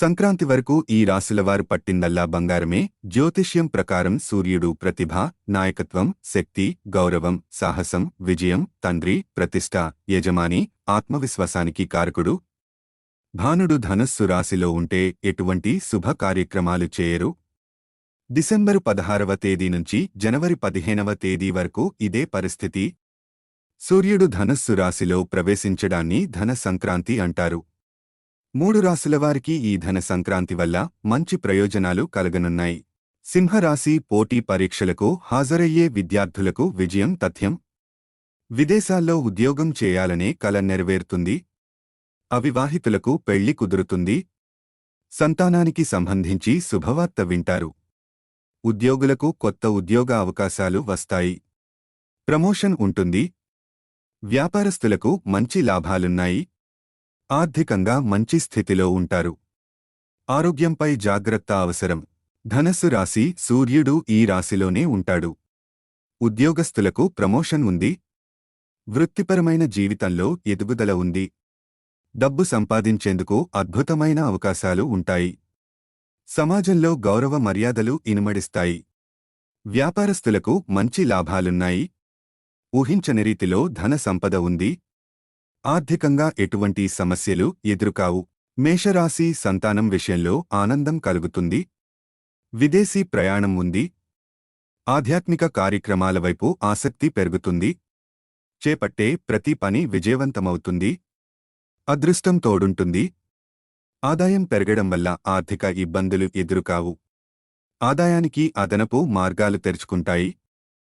సంక్రాంతి వరకు ఈ రాశులవారు పట్టిందల్లా బంగారమే జ్యోతిష్యం ప్రకారం సూర్యుడు ప్రతిభ నాయకత్వం శక్తి గౌరవం సాహసం విజయం తండ్రి ప్రతిష్ట యజమాని ఆత్మవిశ్వాసానికి కారకుడు. భానుడు ధనస్సు రాశిలో ఉంటే ఎటువంటి శుభ కార్యక్రమాలు చేయరు. డిసెంబరు పదహారవ తేదీ నుంచి జనవరి పదిహేనవ తేదీ వరకు ఇదే పరిస్థితి. సూర్యుడు ధనస్సు రాశిలో ప్రవేశించడాన్ని ధన సంక్రాంతి అంటారు. మూడు రాశులవారికి ఈ ధన సంక్రాంతి వల్ల మంచి ప్రయోజనాలు కలగనున్నాయి. సింహరాశి పోటీ పరీక్షలకు హాజరయ్యే విద్యార్థులకు విజయం తథ్యం. విదేశాల్లో ఉద్యోగం చేయాలనే కల నెరవేరుతుంది. అవివాహితులకు పెళ్ళి కుదురుతుంది. సంతానానికి సంబంధించి శుభవార్త వింటారు. ఉద్యోగులకు కొత్త ఉద్యోగ అవకాశాలు వస్తాయి. ప్రమోషన్ ఉంటుంది. వ్యాపారస్తులకు మంచి లాభాలున్నాయి. ఆర్థికంగా మంచి స్థితిలో ఉంటారు. ఆరోగ్యంపై జాగ్రత్త అవసరం. ధనస్సు రాశి సూర్యుడు ఈ రాశిలోనే ఉంటాడు. ఉద్యోగస్తులకు ప్రమోషన్ ఉంది. వృత్తిపరమైన జీవితంలో ఎదుగుదల ఉంది. డబ్బు సంపాదించేందుకు అద్భుతమైన అవకాశాలు ఉంటాయి. సమాజంలో గౌరవ మర్యాదలు ఇనుమడిస్తాయి. వ్యాపారస్తులకు మంచి లాభాలున్నాయి. ఊహించని రీతిలో ధన సంపద ఉంది. ఆర్థికంగా ఎటువంటి సమస్యలు ఎదురుకావు. మేషరాశి సంతానం విషయంలో ఆనందం కలుగుతుంది. విదేశీ ప్రయాణం ఉంది. ఆధ్యాత్మిక కార్యక్రమాల వైపు ఆసక్తి పెరుగుతుంది. చేపట్టే ప్రతి పని విజయవంతమవుతుంది. అదృష్టం తోడుంటుంది. ఆదాయం పెరగడం వల్ల ఆర్థిక ఇబ్బందులు ఎదురుకావు. ఆదాయానికి అదనపు మార్గాలు తెరుచుకుంటాయి.